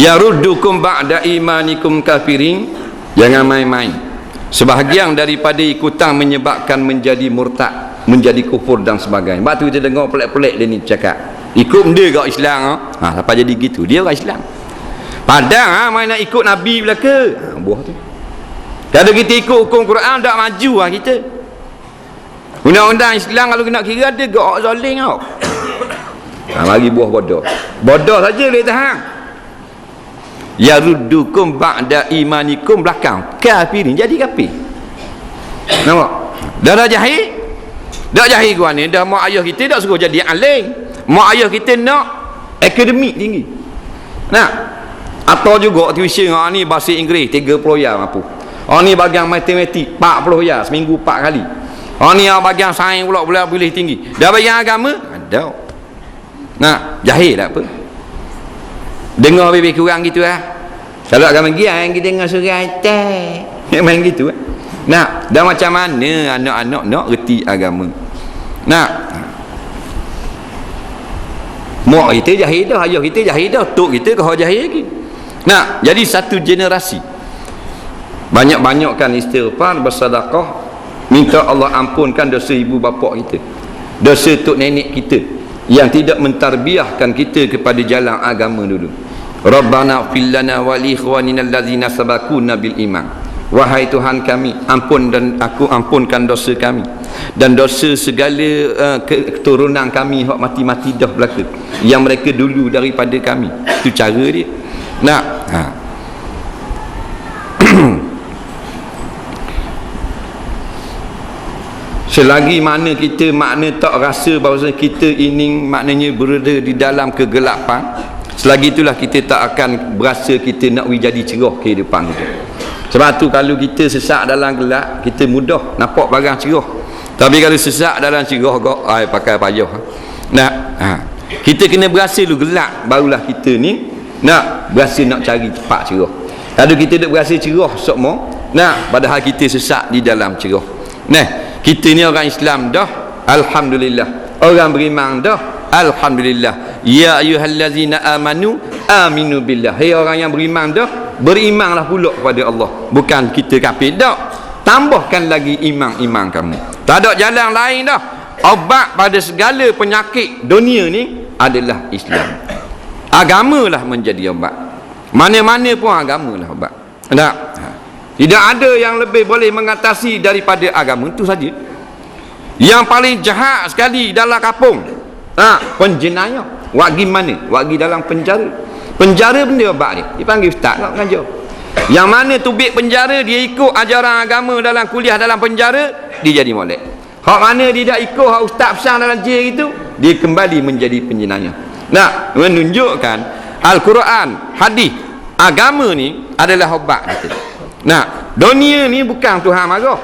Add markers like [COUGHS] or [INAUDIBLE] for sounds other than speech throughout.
yaruddukum ba'da imanikum kafirin. Jangan main-main. Sebahagian daripada ikutan menyebabkan menjadi murtad menjadi kufur dan sebagainya. Sebab tu kita dengar pelik-pelik dia ni cakap ikut benda kat Islam ha, ha sampai jadi gitu. Dia orang Islam. Padang ha, main nak ikut Nabi belaka. Ha, buah tu. Kalau kita ikut hukum Quran tak maju lah kita. Undang-undang Islam kalau nak kira ada gak zalim tau. [COUGHS] Ha, mari buah bodoh. Bodoh saja boleh tahan yaruddukum ba'da imanikum belakang. Kafirin jadi kafir. Nampak? Dah dah jahil dah jahil gua ni dah mak ayah kita dah suruh jadi alim. Mak ayah kita nak akademik tinggi. Nak atau juga tuition ha ni bahasa Inggeris 30 ya mampu ha ni bagian matematik 40 ya seminggu 4 kali. Ha ni ha bagian sains pula boleh boleh tinggi. Dah bagian agama? Ada. Nak jahil tak apa dengar lebih kurang gitu lah kalau agama dia [LAUGHS] yang kita dengar surat teh main gitu lah nak dah macam mana anak-anak nak reti agama? Nak. Mak kita jahil dah ayah kita jahil dah tok kita kau jahil lagi. Nak jadi satu generasi. Banyak-banyakkan istighfar bersedekah minta Allah ampunkan dosa ibu bapa kita dosa tok nenek kita yang tidak mentarbiahkan kita kepada jalan agama dulu. Rabbana fil lana wa li ikhwanina allazina sabaquna bil iman. Wahai Tuhan kami ampun dan aku ampunkan dosa kami. Dan dosa segala uh, keturunan kami hak mati-mati dah belaka. Yang mereka dulu daripada kami. Itu cara dia. Nak ha. Selagi mana kita makna tak rasa bahawa kita ini maknanya berada di dalam kegelapan selagi itulah kita tak akan berasa kita nak jadi cerah kehidupan kita sebab tu kalau kita sesak dalam gelap kita mudah nampak barang cerah. Tapi kalau sesak dalam cerah kok ai pakai payah nak ha. kita kena berasa dulu gelap barulah kita ni nak berasa nak cari tempat cerah. Kalau kita duk berasa cerah semua nak padahal kita sesak di dalam cerah. Nah kita ni orang Islam dah. Alhamdulillah. Orang beriman dah. Alhamdulillah. Ya ayyuhallazina amanu aminu billah. Hai hey, orang yang beriman dah berimanlah pula kepada Allah. Bukan kita kafir dak tambahkan lagi iman-iman kamu. Tak ada jalan lain dah. Obat pada segala penyakit dunia ni adalah Islam. Agamalah menjadi obat. Mana-mana pun agamalah obat. Tak tidak ada yang lebih boleh mengatasi daripada agama itu saja. Yang paling jahat sekali dalam kampung ha, penjenayah. Wagi mana? Wagi dalam penjara. Penjara benda obat ni dipanggil ustaz nak mengajar yang mana tubik penjara dia ikut ajaran agama dalam kuliah dalam penjara dia jadi molek. Hak mana dia tak ikut hak ustaz besar dalam jail itu dia kembali menjadi penjenayah. Nak menunjukkan Al-Quran hadis agama ni adalah obat kita Nah, dunia ni bukan Tuhan marah.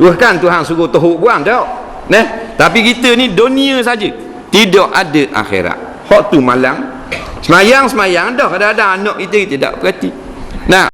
Tuhan Tuhan suruh teruk buang tak. Nah, tapi kita ni dunia saja. Tidak ada akhirat. Hak tu malang. Semayang semayang dah kadang-kadang anak kita tak perhati. Nah,